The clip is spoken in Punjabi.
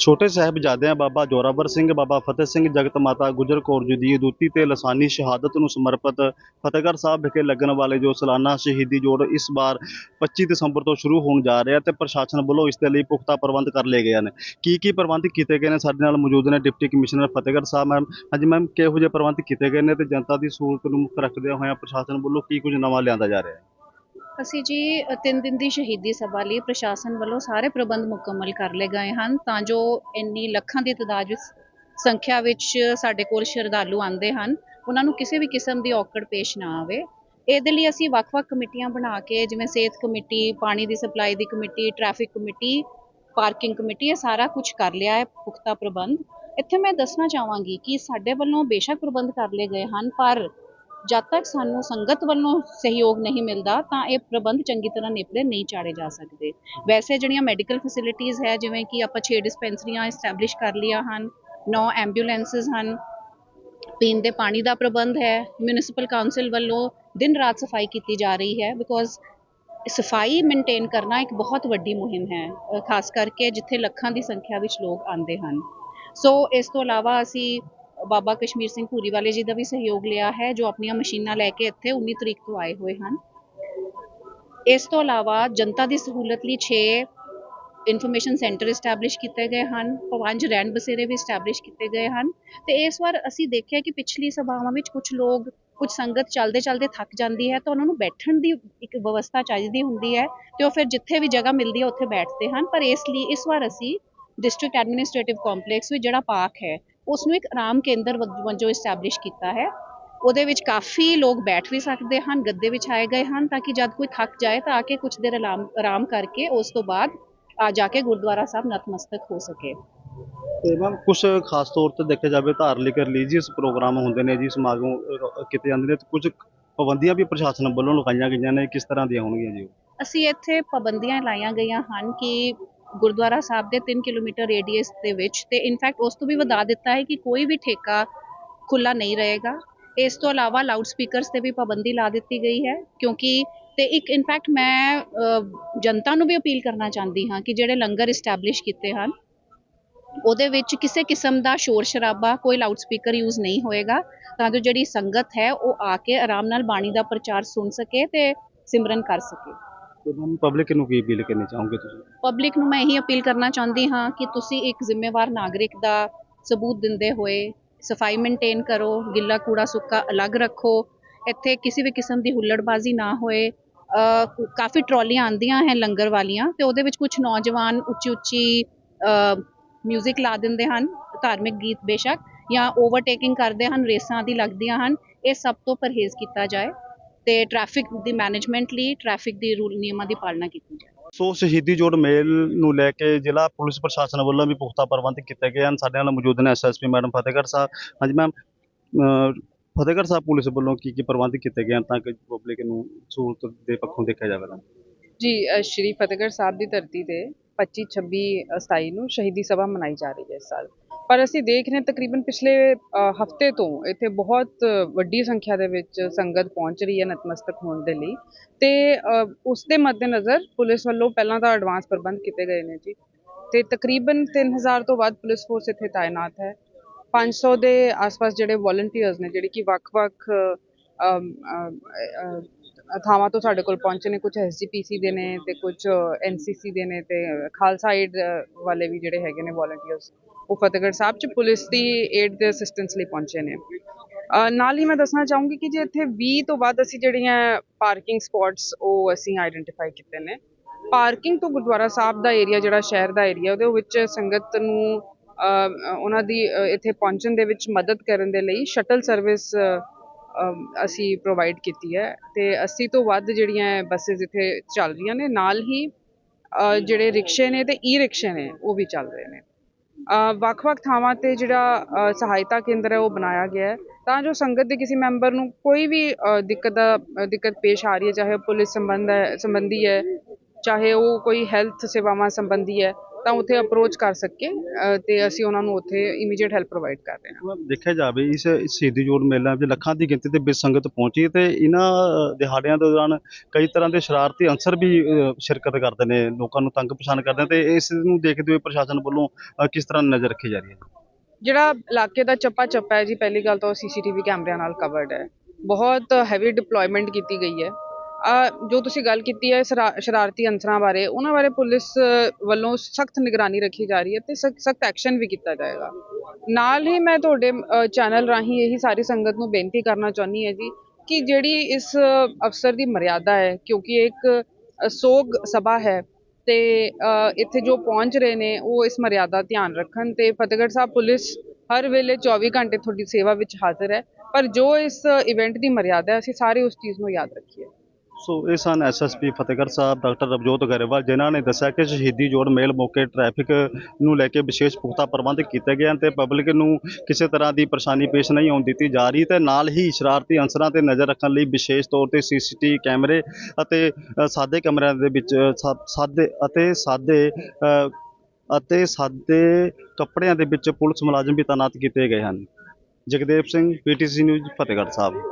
ਛੋਟੇ ਸਾਹਿਬਜ਼ਾਦਿਆਂ ਬਾਬਾ ਜੋਰਾਵਰ ਸਿੰਘ, ਬਾਬਾ ਫਤਿਹ ਸਿੰਘ, ਜਗਤ ਮਾਤਾ ਗੁਜਰ ਕੌਰ ਜੀ ਦੀ ਦੂਤੀ ਤੇ ਲਸਾਨੀ ਸ਼ਹਾਦਤ ਨੂੰ ਸਮਰਪਿਤ ਫਤਿਹਗੜ੍ਹ ਸਾਹਿਬ ਵਿਖੇ ਲੱਗਣ ਵਾਲੇ ਜੋ ਸਾਲਾਨਾ ਸ਼ਹੀਦੀ ਜੋੜ ਇਸ ਵਾਰ 25 ਦਸੰਬਰ ਤੋਂ ਸ਼ੁਰੂ ਹੋਣ ਜਾ ਰਿਹਾ ਤੇ ਪ੍ਰਸ਼ਾਸਨ ਵੱਲੋਂ ਇਸ ਦੇ ਲਈ ਪੁਖਤਾ ਪ੍ਰਬੰਧ ਕਰ ਲਏ ਗਏ ਹਨ। ਕੀ ਕੀ ਪ੍ਰਬੰਧ ਕੀਤੇ ਗਏ ਨੇ? ਸਾਡੇ ਨਾਲ ਮੌਜੂਦ ਨੇ deputy commissioner Fatehgarh Sahib ma'am. ਹਾਂਜੀ ਮੈਮ, ਕਿਹੋ ਜਿਹੇ ਪ੍ਰਬੰਧ ਕੀਤੇ ਗਏ ਨੇ ਤੇ ਜਨਤਾ ਦੀ ਸਹੂਲਤ ਨੂੰ ਮੁੱਖ ਰੱਖਦਿਆਂ ਹੋਇਆਂ ਪ੍ਰਸ਼ਾਸਨ ਵੱਲੋਂ ਕੀ ਕੁਝ ਨਵਾਂ ਲਿਆਂਦਾ ਜਾ ਰਿਹਾ ਹੈ? ਅਸੀਂ ਜੀ ਤਿੰਨ ਦਿਨ ਦੀ ਸ਼ਹੀਦੀ ਸਭਾ ਲਈ ਪ੍ਰਸ਼ਾਸਨ ਵੱਲੋਂ ਸਾਰੇ ਪ੍ਰਬੰਧ ਮੁਕੰਮਲ ਕਰ ਲਏ ਗਏ ਹਨ, ਤਾਂ ਜੋ ਇੰਨੀ ਲੱਖਾਂ ਦੀ ਤਦਾਦ ਵਿੱਚ ਸੰਖਿਆ ਵਿੱਚ ਸਾਡੇ ਕੋਲ ਸ਼ਰਧਾਲੂ ਆਉਂਦੇ ਹਨ, ਉਹਨਾਂ ਨੂੰ ਕਿਸੇ ਵੀ ਕਿਸਮ ਦੀ ਔਕੜ ਪੇਸ਼ ਨਾ ਆਵੇ। ਇਹਦੇ ਲਈ ਅਸੀਂ ਵੱਖ-ਵੱਖ ਕਮੇਟੀਆਂ ਬਣਾ ਕੇ, ਜਿਵੇਂ ਸਿਹਤ ਕਮੇਟੀ, ਪਾਣੀ ਦੀ ਸਪਲਾਈ ਦੀ committee, traffic committee, parking committee, ਇਹ ਸਾਰਾ ਕੁਝ ਕਰ ਲਿਆ ਹੈ ਪੁਖਤਾ ਪ੍ਰਬੰਧ। ਇੱਥੇ ਮੈਂ ਦੱਸਣਾ ਚਾਹਾਂਗੀ ਕਿ ਸਾਡੇ ਵੱਲੋਂ ਬੇਸ਼ੱਕ ਪ੍ਰਬੰਧ ਕਰ ਲਏ ਗਏ ਹਨ, ਪਰ ਜਦ ਤੱਕ ਸਾਨੂੰ ਸੰਗਤ ਵੱਲੋਂ ਸਹਿਯੋਗ ਨਹੀਂ ਮਿਲਦਾ, ਤਾਂ ਇਹ ਪ੍ਰਬੰਧ ਚੰਗੀ ਤਰ੍ਹਾਂ ਨੇਪਰੇ ਨਹੀਂ ਚਾੜੇ ਜਾ ਸਕਦੇ। ਵੈਸੇ ਜਿਹੜੀਆਂ ਮੈਡੀਕਲ ਫੈਸਿਲਿਟੀਆਂ ਹੈ, ਜਿਵੇਂ ਕਿ ਆਪਾਂ 6 ਡਿਸਪੈਂਸਰੀਆਂ ਐਸਟੈਬਲਿਸ਼ ਕਰ ਲਿਆ ਹਨ 9 ਐਂਬੂਲੈਂਸਸ ਹਨ, ਪੀਣ ਦੇ ਪਾਣੀ ਦਾ ਪ੍ਰਬੰਧ ਹੈ ਮਿਊਨਿਸਪਲ ਕਾਉਂਸਲ ਵੱਲੋਂ ਦਿਨ ਰਾਤ ਸਫ਼ਾਈ ਕੀਤੀ ਜਾ ਰਹੀ ਹੈ ਬਿਕੋਜ਼ ਸਫ਼ਾਈ ਮੇਨਟੇਨ ਕਰਨਾ ਇੱਕ ਬਹੁਤ ਵੱਡੀ ਮੁਹਿੰਮ ਹੈ ਖਾਸ ਕਰਕੇ ਜਿੱਥੇ ਲੱਖਾਂ ਦੀ ਸੰਖਿਆ ਵਿੱਚ ਲੋਕ ਆਉਂਦੇ ਹਨ। ਸੋ ਇਸ ਤੋਂ ਇਲਾਵਾ ਅਸੀਂ ਬਾਬਾ ਕਸ਼ਮੀਰ ਸਿੰਘ ਭੂਰੀ ਵਾਲੇ ਜੀ ਦਾ ਵੀ ਸਹਿਯੋਗ ਲਿਆ ਹੈ, ਜੋ ਆਪਣੀਆਂ ਮਸ਼ੀਨਾਂ ਲੈ ਕੇ ਇੱਥੇ 19 ਤਰੀਕ ਤੋਂ ਆਏ ਹੋਏ ਹਨ। ਇਸ ਤੋਂ ਇਲਾਵਾ ਜਨਤਾ ਦੀ ਸਹੂਲਤ ਲਈ 6 ਇਨਫੋਰਮੇਸ਼ਨ ਸੈਂਟਰ ਐਸਟੈਬਲਿਸ਼ ਕੀਤੇ ਗਏ ਹਨ, ਪੰਜ ਰਹਿਣ ਬਸੇਰੇ ਵੀ ਐਸਟੈਬਲਿਸ਼ ਕੀਤੇ ਗਏ ਹਨ ਤੇ ਇਸ ਵਾਰ ਅਸੀਂ ਦੇਖਿਆ ਕਿ ਪਿਛਲੀ ਸਭਾਵਾਂ ਵਿੱਚ ਕੁਝ ਲੋਕ ਕੁਝ ਸੰਗਤ ਚਲਦੇ ਚਲਦੇ ਥੱਕ ਜਾਂਦੀ ਹੈ ਤਾਂ ਉਹਨਾਂ ਨੂੰ ਬੈਠਣ ਦੀ ਇੱਕ ਵਿਵਸਥਾ ਚਾਹੀਦੀ ਹੁੰਦੀ ਹੈ ਤੇ ਉਹ ਫਿਰ ਜਿੱਥੇ ਵੀ ਜਗ੍ਹਾ ਮਿਲਦੀ ਹੈ ਉੱਥੇ ਬੈਠਦੇ ਹਨ। ਪਰ ਇਸ ਲਈ, ਇਸ ਵਾਰ ਅਸੀਂ ਡਿਸਟ੍ਰਿਕਟ ਐਡਮਿਨਿਸਟ੍ਰੇਟਿਵ ਕੰਪਲੈਕਸ ਵਿੱਚ ਜਿਹੜਾ ਪਾਰਕ ਹੈ ਉਸ ਨੂੰ ਇੱਕ ਆਰਾਮ ਕੇਂਦਰ ਵਜ- ਐਸਟੈਬਲਿਸ਼ ਕੀਤਾ ਹੈ ਉਹਦੇ ਵਿੱਚ ਕਾਫੀ ਲੋਕ ਬੈਠ ਵੀ ਸਕਦੇ ਹਨ ਗੱਦੇ ਵਿਛਾਏ ਗਏ ਹਨ ਤਾਂ ਕਿ ਜਦ ਕੋਈ ਥੱਕ ਜਾਏ ਤਾਂ ਆ ਕੇ ਕੁਝ ਦੇਰ ਆਰਾਮ ਕਰਕੇ ਉਸ ਤੋਂ ਬਾਅਦ ਆ ਜਾ ਕੇ ਗੁਰਦੁਆਰਾ ਸਾਹਿਬ ਨਤਮਸਤਕ ਹੋ ਸਕੇ ਤੇ ਮੈਮ ਕੁਝ ਖਾਸ ਤੌਰ ਤੇ ਦੇਖਿਆ ਜਾਵੇ ਧਾਰਮਿਕ ਰਿਲੀਜੀਅਸ ਪ੍ਰੋਗਰਾਮ ਹੁੰਦੇ ਨੇ ਜੀ ਸਮਾਗਮ ਕੀਤੇ ਜਾਂਦੇ ਨੇ ਤੇ ਕੁਝ ਪਾਬੰਦੀਆਂ ਵੀ ਪ੍ਰਸ਼ਾਸਨ ਵੱਲੋਂ ਲਗਾਈਆਂ ਗਈਆਂ ਨੇ ਕਿਸ ਤਰ੍ਹਾਂ ਦੀਆਂ ਹੋਣਗੀਆਂ ਜੀ? ਅਸੀਂ ਇੱਥੇ ਪਾਬੰਦੀਆਂ ਲਾਈਆਂ ਗਈਆਂ ਹਨ ਕਿ ਗੁਰਦੁਆਰਾ ਸਾਹਿਬ ਦੇ 3 ਕਿਲੋਮੀਟਰ ਰੇਡੀਅਸ ਦੇ ਵਿੱਚ ਤੇ ਇਨਫੈਕਟ ਉਸ ਤੋਂ ਵੀ ਵਧਾ ਦਿੱਤਾ ਹੈ ਕਿ ਕੋਈ ਵੀ ਠੇਕਾ ਖੁੱਲਾ ਨਹੀਂ ਰਹੇਗਾ। ਇਸ ਤੋਂ ਇਲਾਵਾ ਲਾਊਡ ਸਪੀਕਰਸ ਤੇ ਵੀ ਪਾਬੰਦੀ ਲਾ ਦਿੱਤੀ ਗਈ ਹੈ ਕਿਉਂਕਿ ਤੇ ਇੱਕ ਇਨਫੈਕਟ ਮੈਂ ਜਨਤਾ ਨੂੰ ਵੀ ਅਪੀਲ ਕਰਨਾ ਚਾਹੁੰਦੀ ਹਾਂ ਕਿ ਜਿਹੜੇ ਲੰਗਰ ਇਸਟੈਬਲਿਸ਼ ਕੀਤੇ ਹਨ, ਉਹਦੇ ਵਿੱਚ ਕਿਸੇ ਕਿਸਮ ਦਾ ਸ਼ੋਰ ਸ਼ਰਾਬਾ ਕੋਈ ਲਾਊਡ ਸਪੀਕਰ ਯੂਜ਼ ਨਹੀਂ ਹੋਏਗਾ ਤਾਂ ਜੋ ਜਿਹੜੀ ਸੰਗਤ ਹੈ ਉਹ ਆ ਕੇ ਆਰਾਮ ਨਾਲ ਬਾਣੀ ਦਾ ਪ੍ਰਚਾਰ ਸੁਣ ਸਕੇ ਤੇ ਸਿਮਰਨ ਕਰ ਸਕੇ। ਤੇ ਮੈਮ ਪਬਲਿਕ ਨੂੰ ਕੀ ਅਪੀਲ ਕਰਨੀ ਚਾਹੋਗੇ ਤੁਸੀਂ? ਪਬਲਿਕ ਨੂੰ ਮੈਂ ਇਹੀ ਅਪੀਲ ਕਰਨਾ ਚਾਹੁੰਦੀ ਹਾਂ ਕਿ ਤੁਸੀਂ ਇੱਕ ਜ਼ਿੰਮੇਵਾਰ ਨਾਗਰਿਕ ਦਾ ਸਬੂਤ ਦਿੰਦੇ ਹੋਏ ਸਫ਼ਾਈ ਮੇਨਟੇਨ ਕਰੋ, ਗਿੱਲਾ ਕੂੜਾ ਸੁੱਕਾ ਅਲੱਗ ਰੱਖੋ, ਇੱਥੇ ਕਿਸੇ ਵੀ ਕਿਸਮ ਦੀ ਹੁੱਲੜਬਾਜ਼ੀ ਨਾ ਹੋਏ ਕਾਫੀ ਟਰਾਲੀਆਂ ਆਂਦੀਆਂ ਹੈ ਲੰਗਰ ਵਾਲੀਆਂ ਤੇ ਉਹਦੇ ਵਿੱਚ ਕੁਝ ਨੌਜਵਾਨ ਉੱਚੀ ਉੱਚੀ ਮਿਊਜ਼ਿਕ ਲਾ ਦਿੰਦੇ ਹਨ, ਧਾਰਮਿਕ ਗੀਤ ਬੇਸ਼ੱਕ ਜਾਂ ਓਵਰਟੇਕਿੰਗ ਕਰਦੇ ਹਨ, ਰੇਸਾਂ ਦੀ ਲੱਗਦੀਆਂ ਹਨ, ਇਹ ਸਭ ਤੋਂ ਪਰਹੇਜ਼ ਕੀਤਾ ਜਾਏ। ਤੇ ਟ੍ਰੈਫਿਕ ਦੀ ਮੈਨੇਜਮੈਂਟ ਲਈ ਟ੍ਰੈਫਿਕ ਦੀ ਰੂਲ ਨਿਯਮਾਂ ਦੀ ਪਾਲਣਾ ਕੀਤੀ ਜਾਏ। ਸੋ ਸ਼ਹੀਦੀ ਜੋੜ ਮੇਲ ਨੂੰ ਲੈ ਕੇ ਜ਼ਿਲ੍ਹਾ ਪੁਲਿਸ ਪ੍ਰਸ਼ਾਸਨ ਵੱਲੋਂ ਵੀ ਪੁਖਤਾ ਪ੍ਰਬੰਧ ਕੀਤੇ ਗਏ ਹਨ। ਸਾਡੇ ਨਾਲ ਮੌਜੂਦ ਨੇ ਐਸਐਸਪੀ ਮੈਡਮ ਫਤਿਹਗੜ੍ਹ ਸਾਹਿਬ। ਹਾਂਜੀ ਮੈਮ ਫਤਿਹਗੜ੍ਹ ਸਾਹਿਬ ਪੁਲਿਸ ਵੱਲੋਂ ਕੀ ਕੀ ਪ੍ਰਬੰਧ ਕੀਤੇ ਗਏ ਹਨ ਤਾਂ ਕਿ ਪਬਲਿਕ ਨੂੰ ਸਹੂਲਤ ਦੇ ਪੱਖੋਂ ਦੇਖਿਆ ਜਾਵੇ ਤਾਂ ਜੀ ਸ਼੍ਰੀ ਫਤਿਹਗੜ੍ਹ ਸਾਹਿਬ ਦੀ ਧਰਤੀ ਤੇ 25 26 27 ਨੂੰ ਸ਼ਹੀਦੀ ਸਭਾ ਮਨਾਈ ਜਾ ਰਹੀ ਹੈ ਇਸ ਸਾਲ। ਪਰ ਅਸੀਂ ਦੇਖ ਰਹੇ ਹਾਂ ਤਕਰੀਬਨ ਪਿਛਲੇ ਹਫ਼ਤੇ ਤੋਂ ਇੱਥੇ ਬਹੁਤ ਵੱਡੀ ਸੰਖਿਆ ਦੇ ਵਿੱਚ ਸੰਗਤ ਪਹੁੰਚ ਰਹੀ ਹੈ ਨਤਮਸਤਕ ਹੋਣ ਦੇ ਲਈ। ਤੇ ਉਸ ਦੇ ਮੱਦੇਨਜ਼ਰ ਪੁਲਿਸ ਵੱਲੋਂ ਪਹਿਲਾਂ ਤਾਂ ਐਡਵਾਂਸ ਪ੍ਰਬੰਧ ਕੀਤੇ ਗਏ ਨੇ ਜੀ। ਤੇ ਤਕਰੀਬਨ 3000 ਤੋਂ ਵੱਧ ਪੁਲਿਸ ਫੋਰਸ ਇੱਥੇ ਤਾਇਨਾਤ ਹੈ। 500 ਦੇ ਆਸ-ਪਾਸ ਜਿਹੜੇ ਵੋਲੰਟੀਅਰਸ ਨੇ, ਜਿਹੜੇ ਕਿ ਵੱਖ-ਵੱਖ ਥਾਵਾਂ ਤੋਂ ਸਾਡੇ ਕੋਲ ਪਹੁੰਚੇ ਨੇ ਕੁਝ ਐਸਜੀਪੀਸੀ ਦੇ ਨੇ ਤੇ ਕੁਝ ਐਨਸੀਸੀ ਦੇ ਨੇ ਤੇ ਖਾਲਸਾ ਏਡ ਵਾਲੇ ਵੀ ਜਿਹੜੇ ਹੈਗੇ ਨੇ ਵੋਲੰਟੀਅਰਸ ਉਹ ਫਤਿਹਗੜ੍ਹ ਸਾਹਿਬ ਚ ਪੁਲਿਸ ਦੀ ਏਡ ਦੇ ਅਸਿਸਟੈਂਸ ਲਈ ਪਹੁੰਚੇ ਨੇ। ਨਾਲ ਹੀ ਮੈਂ ਦੱਸਣਾ ਚਾਹੂੰਗੀ ਕਿ ਜੇ ਇੱਥੇ 20 ਤੋਂ ਵੱਧ ਅਸੀਂ ਜਿਹੜੀਆਂ ਪਾਰਕਿੰਗ ਸਪੌਟਸ ਉਹ ਅਸੀਂ ਆਈਡੈਂਟੀਫਾਈ ਕੀਤੇ ਨੇ। ਪਾਰਕਿੰਗ ਤੋਂ ਗੁਰਦੁਆਰਾ ਸਾਹਿਬ ਦਾ ਏਰੀਆ ਜਿਹੜਾ ਸ਼ਹਿਰ ਦਾ ਏਰੀਆ ਉਹਦੇ ਵਿੱਚ ਸੰਗਤ ਨੂੰ ਉਹਨਾਂ ਦੀ ਇੱਥੇ ਪਹੁੰਚਣ ਦੇ ਵਿੱਚ ਮਦਦ ਕਰਨ ਦੇ ਲਈ ਸ਼ਟਲ ਸਰਵਿਸ ਅਸੀਂ ਪ੍ਰੋਵਾਈਡ ਕੀਤੀ ਹੈ ਤੇ 80 ਤੋਂ ਵੱਧ ਜਿਹੜੀਆਂ ਬੱਸਸ ਇੱਥੇ ਚੱਲ ਰਹੀਆਂ ਨੇ, ਨਾਲ ਹੀ ਜਿਹੜੇ ਰਿਕਸ਼ੇ ਨੇ ਤੇ ਈ ਰਿਕਸ਼ੇ ਨੇ, ਉਹ ਵੀ ਚੱਲ ਰਹੇ ਨੇ। ਵੱਖ-ਵੱਖ ਥਾਵਾਂ ਤੇ ਜਿਹੜਾ ਸਹਾਇਤਾ ਕੇਂਦਰ ਹੈ, ਉਹ ਬਣਾਇਆ ਗਿਆ ਹੈ। ਤਾਂ ਜੋ ਸੰਗਤ ਦੇ ਕਿਸੇ ਮੈਂਬਰ ਨੂੰ ਕੋਈ ਵੀ ਦਿੱਕਤ ਦਾ ਦਿੱਕਤ ਪੇਸ਼ ਆ ਰਹੀ ਹੈ, ਚਾਹੇ ਉਹ ਪੁਲਿਸ ਸੰਬੰਧ ਹੈ, ਸੰਬੰਧੀ ਹੈ, ਚਾਹੇ ਉਹ ਕੋਈ ਹੈਲਥ ਸੇਵਾਵਾਂ ਸੰਬੰਧੀ ਹੈ ਤਾਂ ਉੱਥੇ ਅਪਰੋਚ ਕਰ ਸਕੇ ਅ, ਤੇ ਅਸੀਂ ਉਹਨਾਂ ਨੂੰ ਉੱਥੇ ਇਮੀਡੀਏਟ ਹੈਲਪ ਪ੍ਰੋਵਾਈਡ ਕਰ ਰਹੇ ਹਾਂ। ਦੇਖਿਆ ਜਾਵੇ ਇਸ ਇਸ ਸ਼ਹੀਦੀ ਜੋੜ ਮੇਲਾ ਵਿੱਚ ਲੱਖਾਂ ਦੀ ਗਿਣਤੀ ਦੇ ਵਿੱਚ ਸੰਗਤ ਪਹੁੰਚੀ ਤੇ ਇਹਨਾਂ ਅ, ਦਿਹਾੜਿਆਂ ਦੇ ਦੌਰਾਨ ਕਈ ਤਰ੍ਹਾਂ ਦੇ ਸ਼ਰਾਰਤੀ ਅੰਸਰ ਵੀ ਅ, ਸ਼ਿਰਕਤ ਕਰਦੇ ਨੇ ਲੋਕਾਂ ਨੂੰ ਤੰਗ ਪਛਾਣ ਕਰਦੇ ਨੇ ਤੇ ਇਸ ਨੂੰ ਦੇਖਦੇ ਹੋਏ ਪ੍ਰਸ਼ਾਸਨ ਵੱਲੋਂ ਅ, ਕਿਸ ਤਰ੍ਹਾਂ ਨਜ਼ਰ ਰੱਖੀ ਜਾ ਰਹੀ ਹੈ? ਜਿਹੜਾ ਇਲਾਕੇ ਦਾ ਚੱਪਾ ਚੱਪਾ ਹੈ ਜੀ ਪਹਿਲੀ ਗੱਲ ਤਾਂ ਸੀਸੀਟੀਵੀ ਕੈਮਰਿਆਂ ਨਾਲ ਕਵਰਡ ਹੈ। ਬਹੁਤ ਹੈਵੀ ਡਿਪਲੋਇਮੈਂਟ ਕੀਤੀ ਗਈ ਹੈ। ਅ, ਜੋ ਤੁਸੀਂ ਗੱਲ ਕੀਤੀ ਹੈ ਸ਼ਰਾ- ਸ਼ਰਾਰਤੀ ਅੰਸਰਾਂ ਬਾਰੇ ਉਹਨਾਂ ਬਾਰੇ ਪੁਲਿਸ ਵੱਲੋਂ ਸਖਤ ਨਿਗਰਾਨੀ ਰੱਖੀ ਜਾ ਰਹੀ ਹੈ ਤੇ ਸਖਤ ਐਕਸ਼ਨ ਵੀ ਕੀਤਾ ਜਾਏਗਾ। ਨਾਲ ਹੀ ਮੈਂ ਤੁਹਾਡੇ ਚੈਨਲ ਰਾਹੀਂ ਇਹੀ ਸਾਰੀ ਸੰਗਤ ਨੂੰ ਬੇਨਤੀ ਕਰਨਾ ਚਾਹੁੰਦੀ ਹਾਂ ਜੀ ਕਿ ਜਿਹੜੀ ਇਸ ਅਫਸਰ ਦੀ ਮਰਿਆਦਾ ਹੈ ਕਿਉਂਕਿ ਇੱਕ ਸੋਗ ਸਭਾ ਹੈ ਤੇ ਇੱਥੇ ਜੋ ਪਹੁੰਚ ਰਹੇ ਨੇ ਉਹ ਇਸ ਮਰਿਆਦਾ ਧਿਆਨ ਰੱਖਣ ਤੇ ਫਤਿਹਗੜ੍ਹ ਸਾਹਿਬ ਪੁਲਿਸ ਹਰ ਵੇਲੇ 24 ਘੰਟੇ ਤੁਹਾਡੀ ਸੇਵਾ ਵਿੱਚ ਹਾਜ਼ਰ ਹੈ। ਪਰ ਜੋ ਇਸ ਇਵੈਂਟ ਦੀ ਮਰਿਆਦਾ ਹੈ ਅਸੀਂ ਸਾਰੇ ਉਸ ਚੀਜ਼ ਨੂੰ ਯਾਦ ਰੱਖੀਏ। ਸੋ ਇਹ ਸਨ ਐਸਐਸਪੀ ਫਤਿਹਗੜ੍ਹ ਸਾਹਿਬ, ਡਾਕਟਰ ਰਵਜੋਤ ਗਰੇਵਾਲ, ਜਿਨ੍ਹਾਂ ਨੇ ਦੱਸਿਆ ਕਿ ਸ਼ਹੀਦੀ ਜੋੜ ਮੇਲ ਮੌਕੇ ਟ੍ਰੈਫਿਕ ਨੂੰ ਲੈ ਕੇ ਵਿਸ਼ੇਸ਼ ਪੁਖਤਾ ਪ੍ਰਬੰਧ ਕੀਤੇ ਗਏ ਹਨ ਤੇ ਪਬਲਿਕ ਨੂੰ ਕਿਸੇ ਤਰ੍ਹਾਂ ਦੀ ਪਰੇਸ਼ਾਨੀ ਪੇਸ਼ ਨਹੀਂ ਆਉਣ ਦਿੱਤੀ ਜਾ ਰਹੀ ਤੇ ਨਾਲ ਹੀ ਸ਼ਰਾਰਤੀ ਅੰਸਰਾਂ ਤੇ ਨਜ਼ਰ ਰੱਖਣ ਲਈ ਵਿਸ਼ੇਸ਼ ਤੌਰ ਤੇ ਸੀਸੀਟੀ ਕੈਮਰੇ ਅਤੇ ਸਾਦੇ ਕਮਰਿਆਂ ਦੇ ਵਿੱਚ ਸਾਦੇ ਅਤੇ ਸਾਦੇ ਅਤੇ ਸਾਦੇ ਕੱਪੜਿਆਂ ਦੇ ਵਿੱਚ ਪੁਲਿਸ ਮੁਲਾਜ਼ਮ ਵੀ ਤਾਇਨਾਤ ਕੀਤੇ ਗਏ ਹਨ। Jagdev Singh PTC news Fatehgarh Sahib.